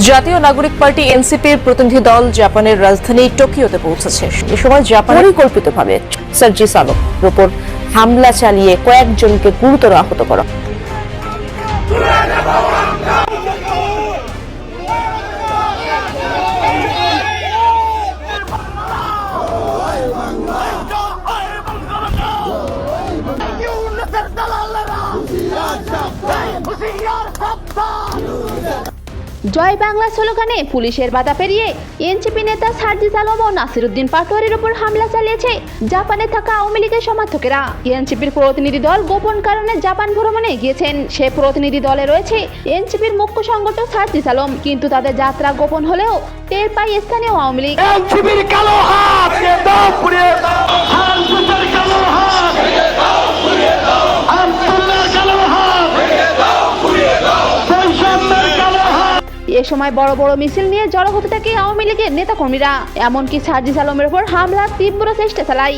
জাতীয় নাগরিক পার্টি এনসিপির প্রতিনিধি দল জাপানের রাজধানী টোকিওতে পৌঁছেছে। এ সময় জাপান পরিকল্পিতভাবে সার্জিস আলমের উপর হামলা চালিয়ে কয়েকজনকে গুরুতর আহত করা। জয় বাংলা স্লোগানে পুলিশের বাধা পেরিয়ে এনসিপি নেতা সার্জিস আলম ও নাসিরুদ্দিন পাটোয়ারির উপর হামলা চালিয়েছে জাপানে থাকা আওয়ামী লীগের সমর্থকেরা। এনসিপির প্রতিনিধি দল গোপন কারণে জাপান ভ্রমণে গিয়েছেন। সে প্রতিনিধি দলে রয়েছে এনসিপির মুখ্য সংগঠক সার্জিস আলম। কিন্তু তাদের যাত্রা গোপন হলেও টের পায় স্থানীয় আওয়ামী লীগ। এ সময় বড় বড় মিছিল নিয়ে জড়ো হতে থাকে আওয়ামী লীগের নেতাকর্মীরা। এমনকি সার্জিস আলমের ওপর হামলার তীব্র চেষ্টা চালাই